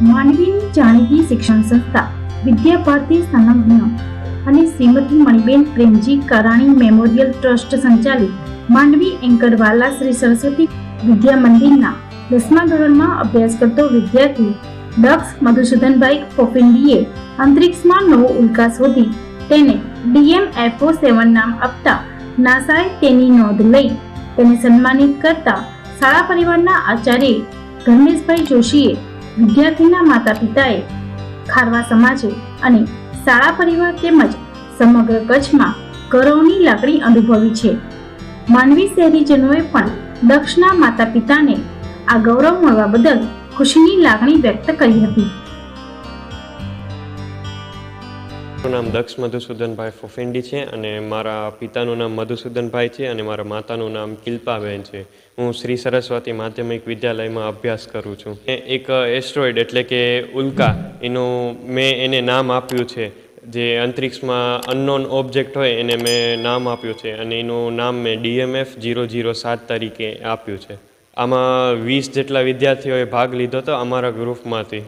માંડવીની જાણીતી શિક્ષણ સંસ્થા, વિદ્યાભારતી સંલગ્ન અને શ્રીમતી મણિબેન પ્રેમજી કરાણી મેમોરિયલ ટ્રસ્ટ સંચાલિત માંડવી એન્કરવાલા શ્રી સરસ્વતી વિદ્યા મંદિરના દસમા ધોરણમાં અભ્યાસ કરતો વિદ્યાર્થી દક્ષ મધુસૂદનભાઈ પોપિંડીએ અંતરિક્ષમાં નવો ઉલ્કા શોધી તેને ડીએમએફઓ સેવન નામ આપતા નાસાએ તેની નોંધ લઈ તેને સન્માનિત કરતા શાળા પરિવારના આચાર્ય ધર્મેશભાઈ જોશીએ વિદ્યાર્થીના માતા પિતાએ ખારવા સમાજે અને શાળા પરિવાર તેમજ સમગ્ર કચ્છમાં ગૌરવની લાગણી અનુભવી છે. માનવી શહેરીજનોએ પણ દક્ષના માતા પિતાને આ ગૌરવ મળવા બદલ ખુશીની લાગણી વ્યક્ત કરી હતી. મારું નામ દક્ષ મધુસૂદનભાઈ ફોફેન્ડી છે અને મારા પિતાનું નામ મધુસૂદનભાઈ છે અને મારા માતાનું નામ કિલ્પાબેન છે. હું શ્રી સરસ્વતી માધ્યમિક વિદ્યાલયમાં અભ્યાસ કરું છું. એક એસ્ટ્રોઇડ એટલે કે ઉલ્કા, એનું મેં એને નામ આપ્યું છે. જે અંતરિક્ષમાં અનનોન ઓબ્જેક્ટ હોય એને મેં નામ આપ્યું છે અને એનું નામ મેં ડીએમએફ જીરો જીરો સાત તરીકે આપ્યું છે. આમાં વીસ જેટલા વિદ્યાર્થીઓએ ભાગ લીધો હતો અમારા ગ્રુપમાંથી.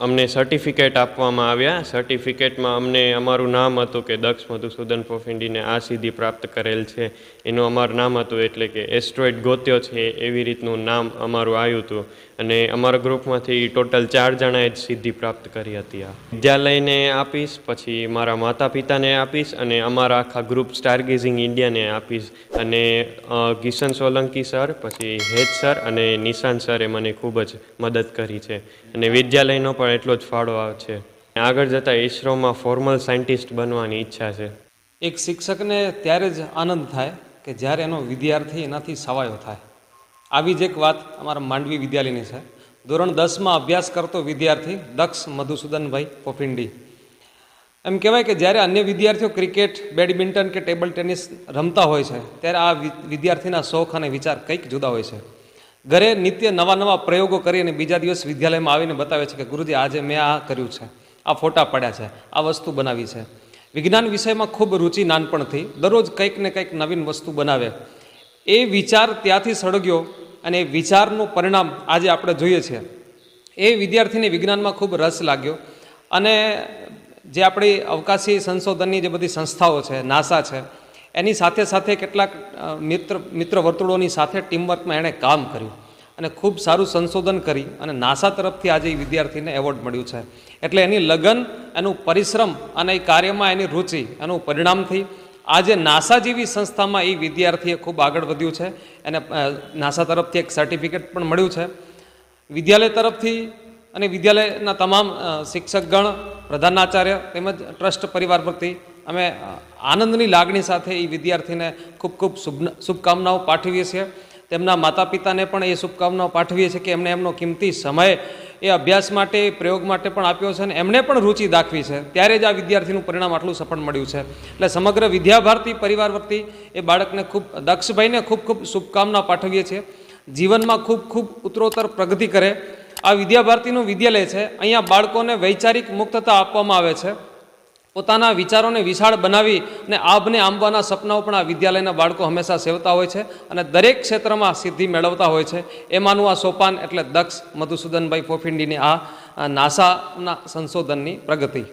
અમને સર્ટિફિકેટ આપવામાં આવ્યા. સર્ટિફિકેટમાં અમને અમારું નામ હતું કે દક્ષ મધુસૂદન પોફિંડીને આ સિદ્ધિ પ્રાપ્ત કરેલ છે. એનું અમારું નામ હતું એટલે કે એસ્ટ્રોઇડ ગોત્યો છે, એવી રીતનું નામ અમારું આવ્યું હતું. અને અમારા ગ્રુપમાંથી ટોટલ ચાર જણાએ જ સિદ્ધિ પ્રાપ્ત કરી હતી આ. વિદ્યાલયને આપીશ, પછી મારા માતા પિતાને આપીશ, અને અમારા આખા ગ્રુપ સ્ટારગેઝિંગ ઇન્ડિયાને આપીશ. અને કિશન સોલંકી સર, પછી હેત સર અને નિશાન સરે મને ખૂબ જ મદદ કરી છે. અને વિદ્યાલયનો પણ એટલો જ ફાળો આવે છે આગળ જતાં ઈસરોમાં ફોર્મલ સાયન્ટિસ્ટ બનવાની ઈચ્છા છે. એક શિક્ષકને ત્યારે જ આનંદ થાય કે જ્યારે એનો વિદ્યાર્થી એનાથી સવાયો થાય. આવી જ એક વાત અમારા માંડવી વિદ્યાલયની છે. ધોરણ દસમાં અભ્યાસ કરતો વિદ્યાર્થી દક્ષ મધુસૂદનભાઈ પોફિંડી એમ કહેવાય કે જ્યારે અન્ય વિદ્યાર્થીઓ ક્રિકેટ, બેડમિન્ટન કે ટેબલ ટેનિસ રમતા હોય છે, ત્યારે આ વિદ્યાર્થીના શોખ અને વિચાર કંઈક જુદા હોય છે. ઘરે નિત્ય નવા નવા પ્રયોગો કરી અને બીજા દિવસ વિદ્યાલયમાં આવીને બતાવે છે કે ગુરુજી, આજે મેં આ કર્યું છે. આ ફોટા પડ્યા છે. આ વસ્તુ બનાવી છે. વિજ્ઞાન વિષયમાં ખૂબ રુચિ નાનપણથી દરરોજ કંઈક ને કંઈક નવીન વસ્તુ બનાવે. એ વિચાર ત્યાંથી સળગ્યો અને એ વિચારનું પરિણામ આજે આપણે જોઈએ છીએ. એ વિદ્યાર્થીને વિજ્ઞાનમાં ખૂબ રસ લાગ્યો અને જે આપણી અવકાશી સંશોધનની જે બધી સંસ્થાઓ છે, નાસા છે એની સાથે સાથે કેટલાક મિત્ર મિત્ર વર્તુળોની સાથે ટીમવર્કમાં એણે કામ કર્યું અને ખૂબ સારું સંશોધન કરી અને નાસા તરફથી આજે એ વિદ્યાર્થીને એવોર્ડ મળ્યું છે. એટલે એની લગન, એનું પરિશ્રમ અને એ કાર્યમાં એની રુચિ, એનું પરિણામથી આજે નાસા જેવી સંસ્થામાં એ વિદ્યાર્થીએ ખૂબ આગળ વધ્યું છે. એને નાસા તરફથી એક સર્ટિફિકેટ પણ મળ્યું છે. વિદ્યાલય તરફથી અને વિદ્યાલયના તમામ શિક્ષકગણ, પ્રધાનાચાર્ય તેમજ ટ્રસ્ટ પરિવાર પ્રતિ અમે આનંદની લાગણી સાથે એ વિદ્યાર્થીને ખૂબ ખૂબ શુભ શુભકામનાઓ પાઠવીએ છીએ. તેમના માતા પિતાને પણ એ શુભકામનાઓ પાઠવીએ છીએ કે એમણે એમનો કિંમતી સમય એ અભ્યાસ માટે, પ્રયોગ માટે પણ આપ્યો છે અને એમણે પણ રુચિ દાખવી છે. ત્યારે જ આ વિદ્યાર્થીનું પરિણામ આટલું સફળ મળ્યું છે. એટલે સમગ્ર વિદ્યાભારતી પરિવાર વતી એ બાળકને ખૂબ, દક્ષભાઈને ખૂબ ખૂબ શુભકામના પાઠવીએ છીએ. જીવનમાં ખૂબ ખૂબ ઉત્તરોત્તર પ્રગતિ કરે. આ વિદ્યાભારતીનું વિદ્યાલય છે. અહીંયા બાળકોને વૈચારિક મુક્તતા આપવામાં આવે છે. પોતાના વિચારોને વિશાળ બનાવી અને આભને આંબવાના સપનાઓ પણ આ વિદ્યાલયના બાળકો હંમેશા સેવતા હોય છે અને દરેક ક્ષેત્રમાં સિદ્ધિ મેળવતા હોય છે. એમાંનું આ સોપાન એટલે દક્ષ મધુસૂદનભાઈ ફોફિંડીની આ આ નાસાના સંશોધનની પ્રગતિ.